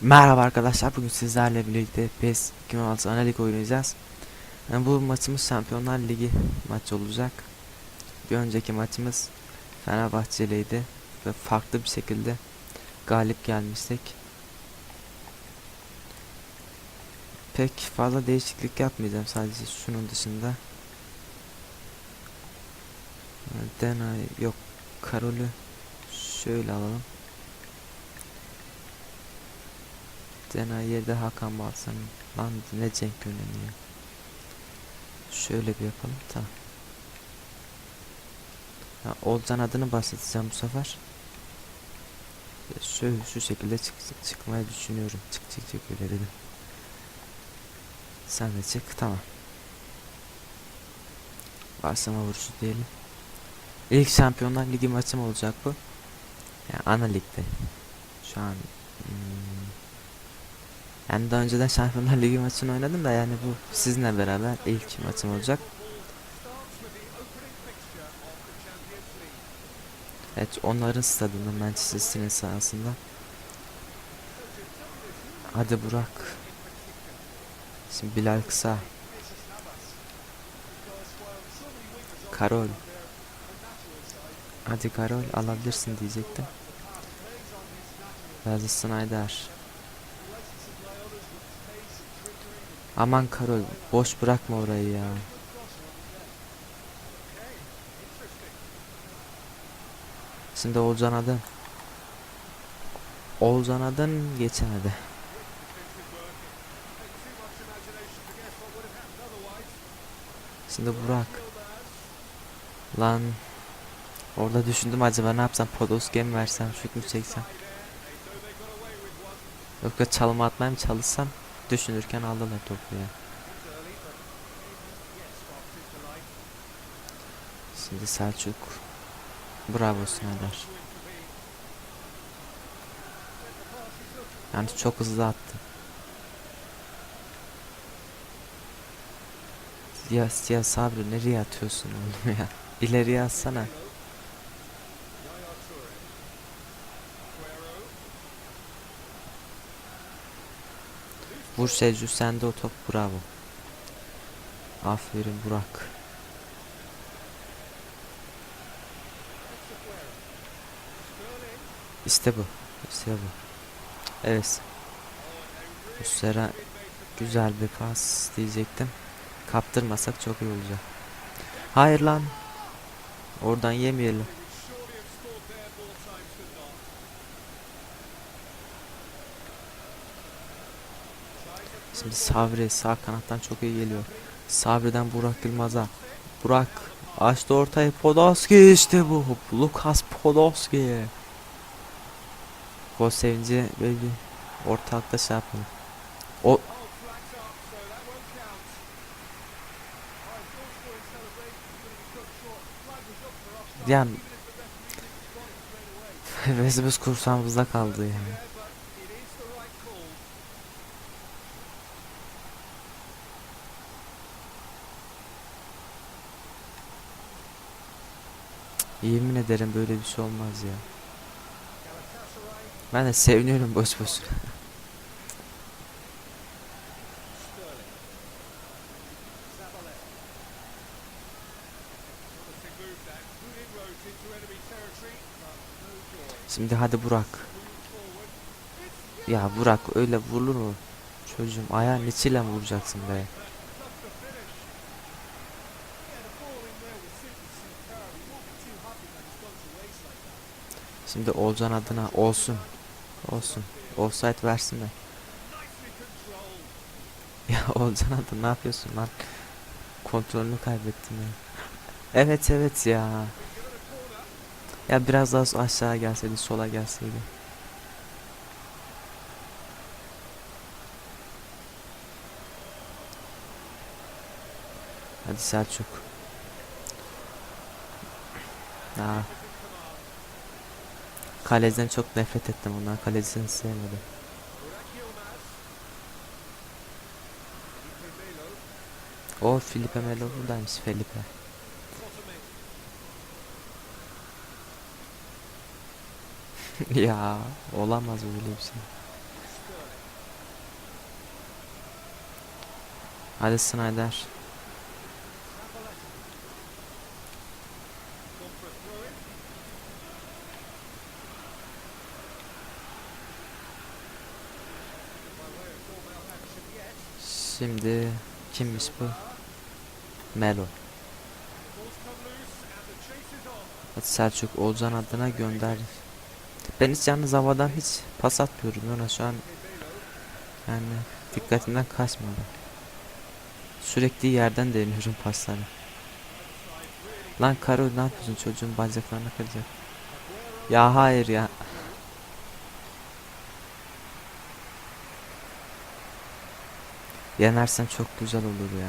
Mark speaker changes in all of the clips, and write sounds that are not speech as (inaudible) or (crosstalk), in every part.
Speaker 1: Merhaba arkadaşlar bugün sizlerle birlikte PES 2016 analik oynayacağız. Yani bu maçımız Şampiyonlar Ligi maçı olacak. Bir önceki maçımız Fenerbahçeliydi ve farklı bir şekilde galip gelmiştik. Pek fazla değişiklik yapmayacağım sadece şunun dışında. Denay yok Karol'ü şöyle alalım. Dena yerde Hakan Balsan lan ne Cenk Gönül ya. Şöyle bir yapalım tamam. Ha, Olcan adını bahsedeceğim bu sefer. Şöyle şu şekilde çık, çıkmayı düşünüyorum. Çık çık çık öyle dedim. Sen de çık tamam. Varsama vuruşu diyelim. İlk Şampiyonlar Ligi maçım olacak bu. Yani ana ligde. Şu an hmm, yani daha önceden Şampiyonlar Ligi maçını oynadım da yani bu sizinle beraber ilk maçım olacak. Evet onların stadında Manchester City'nin sahasında. Hadi Burak. Şimdi Bilal Kısa. Karol. Hadi Karol alabilirsin diyecektim. Wesley Snyder. Aman Karol boş bırakma orayı ya. Şimdi Oğuzhan Adın. Oğuzhan Adın geçemedi. Şimdi Burak. Lan. Orada düşündüm acaba ne yapsam Podolski'ye mi versem şut mu çeksem. Yoksa çalma atmaya mı çalışsam düşünürken aldılar topu ya. Şimdi Selçuk. Bravo Snyder. Yani çok hızlı attı. Ya, ya Sabri nereye atıyorsun oğlum ya? İleriye atsana. Vur Selçuk sende o top bravo. Aferin Burak. İşte bu. İşte bu. Evet. Üstler'e güzel bir pas diyecektim. Kaptırmasak çok iyi olacak. Hayır lan. Oradan yemeyelim. Şimdi Sabri sağ kanattan çok iyi geliyor. Sabri'den Burak Yılmaz'a. Burak açtı ortayı Podolski işte bu. Lukas Podolski. Gol sevinci böyle bir ortalıkta şey yapalım. O yani (laughs) Vezimiz kursağımızda kaldı yani. Yemin ederim böyle bir şey olmaz ya. Ben de seviniyorum boş boş. Şimdi hadi Burak. Ya Burak öyle vurulur mu? Çocuğum ayağın içiyle vuracaksın be? Şimdi Olcan adına olsun. Olsun. Offside versinler. (laughs) Ya Olcan adına ne yapıyorsun lan? Kontrolünü kaybettim ya. (laughs) Evet evet ya. Ya biraz daha aşağı gelseydi, sola gelseydi. Hadi Selçuk. Ya. Kaleciden çok nefret ettim ondan. Kalecisini sevmedim. O Felipe Melo buradaymış Felipe. (laughs) ya olamaz böyle bir şey. Hadi Snyder. Şimdi kimmiş bu? Melo. Hadi Selçuk Oğuzhan adına gönder. Ben hiç yalnız havadan hiç pas atmıyorum ona şu an yani dikkatimden kaçmadı. Sürekli yerden deniyorum (laughs) pasları. Lan Karol ne yapıyorsun çocuğun bacaklarını kıracak. Ya hayır ya. Yenersen çok güzel olur ya.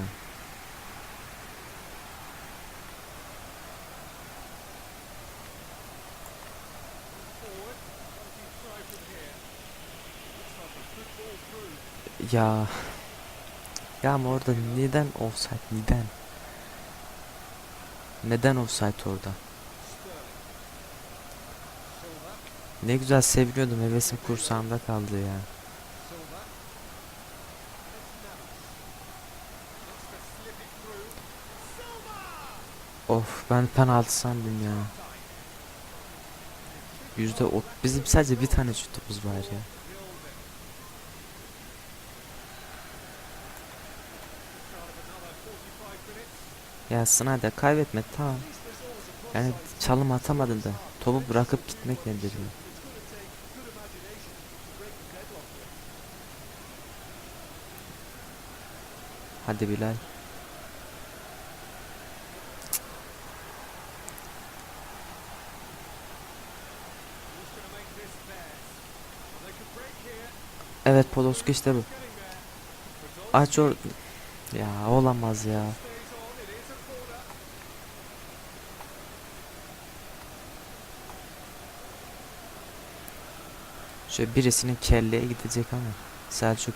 Speaker 1: Ya. Ya ama orada neden offside neden? Neden offside orada? Ne güzel seviniyordum hevesim kursağımda kaldı ya. Of ben penaltı sandım ya. Yüzde ot bizim sadece bir tane şutumuz var ya. Ya Snyder kaybetme tamam. Yani çalım atamadın da topu bırakıp gitmek nedir ya? Hadi Bilal. Evet Podolski işte bu. Aç or... Ya olamaz ya. Şöyle birisinin kelleye gidecek ama. Selçuk.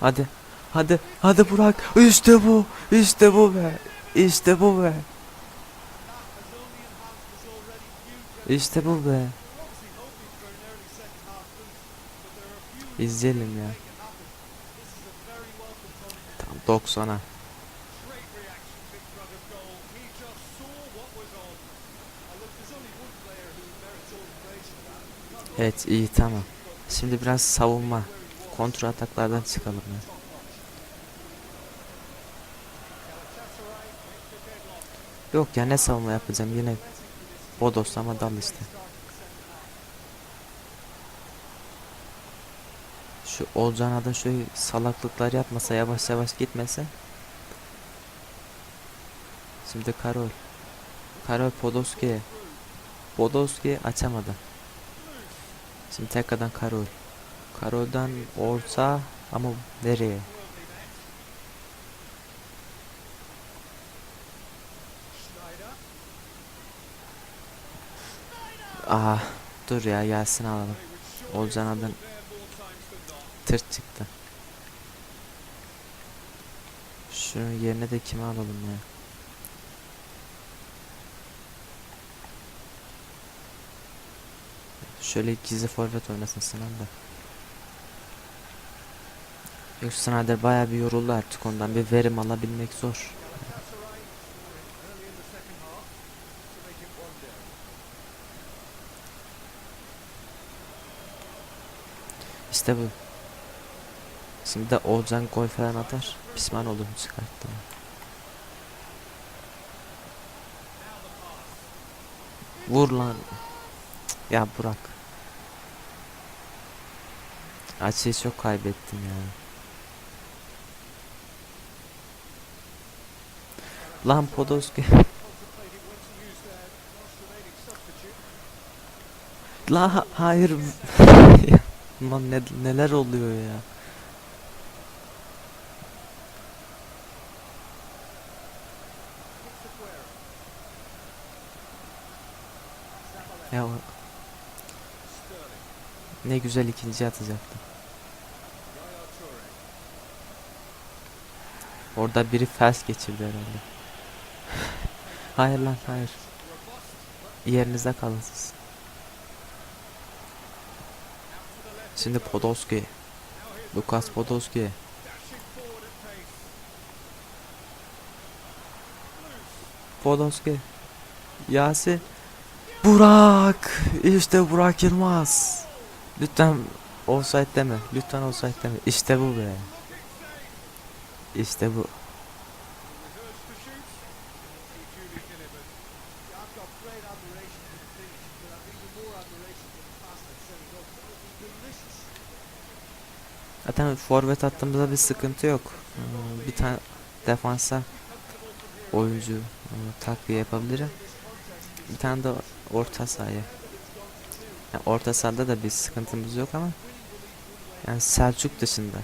Speaker 1: Hadi. Hadi. Hadi Burak. İşte bu. İşte bu be. İşte bu be. İşte bu be. İzleyelim ya. Tam 90'a. Evet iyi tamam. Şimdi biraz savunma. Kontra ataklardan çıkalım ya. Yok ya ne savunma yapacağım yine bodoslama dal işte. Şu Olcan Adın şöyle salaklıklar yapmasa yavaş yavaş gitmese. Şimdi Karol. Karol Podolski'ye. Podolski açamadı. Şimdi tekrardan Karol. Karol'dan orta ama nereye? Aha dur ya gelsin alalım. Olcan adın tırt çıktı. Şunun yerine de kimi alalım ya? Şöyle gizli forvet oynasın Sinan da. Yok Snyder bayağı bir yoruldu artık ondan bir verim alabilmek zor. İşte bu. Şimdi de Oğuzhan gol falan atar. Pişman olurum çıkarttım. Vur lan. Ya Burak. Açıyı çok kaybettim ya. Lan Podolski. La ha- hayır. (laughs) Lan ne, neler oluyor ya. Ya ne güzel ikinci atacaktım. Orada biri fels geçirdi herhalde. (laughs) hayır lan hayır. Yerinizde kalın siz. Şimdi Podolski. Lukas Podolski. Podolski. Yasin. Burak. İşte Burak Yılmaz. Lütfen offside deme. Lütfen offside deme. İşte bu be. İşte bu. Zaten forvet attığımızda bir sıkıntı yok. Ee, Bir tane defansa oyuncu e, takviye yapabilirim. Bir tane de orta sahaya. Yani orta sahada da bir sıkıntımız yok ama yani Selçuk dışında.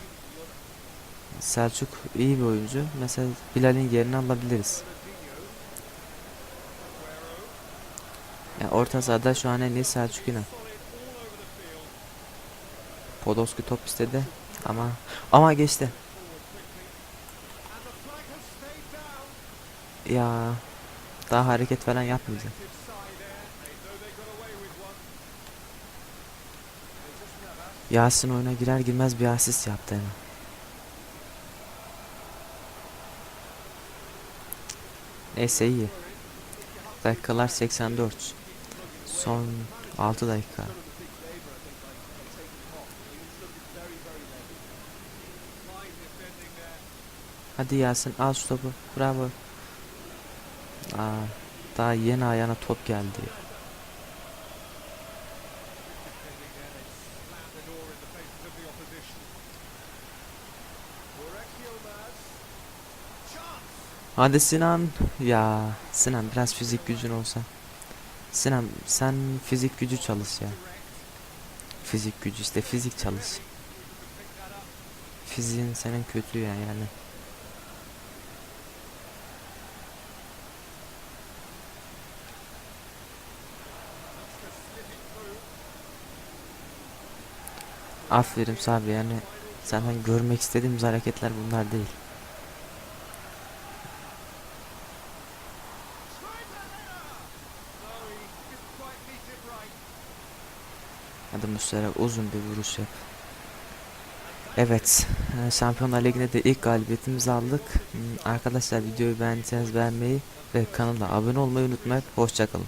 Speaker 1: Selçuk iyi bir oyuncu. Mesela Bilal'in yerini alabiliriz. Yani orta sahada şu an en iyi Selçuk yine. Podolski top istedi ama ama geçti. Ya daha hareket falan yapmayacak. Yasin oyuna girer girmez bir asist yaptı hemen. Neyse iyi. Dakikalar 84. Son 6 dakika. Hadi Yasin al şu topu. Bravo. Aa, daha yeni ayağına top geldi. Hadi Sinan. Ya Sinan biraz fizik gücün olsa. Sinan sen fizik gücü çalış ya. Fizik gücü işte fizik çalış. Fiziğin senin kötü ya yani. Aferin Sabri yani zaten görmek istediğimiz hareketler bunlar değil. Hadi Muslera uzun bir vuruş yap. Evet, e, Şampiyonlar Ligi'nde de ilk galibiyetimizi aldık. Hmm, Arkadaşlar videoyu beğendiyseniz beğenmeyi ve kanala abone olmayı unutmayın. Hoşçakalın.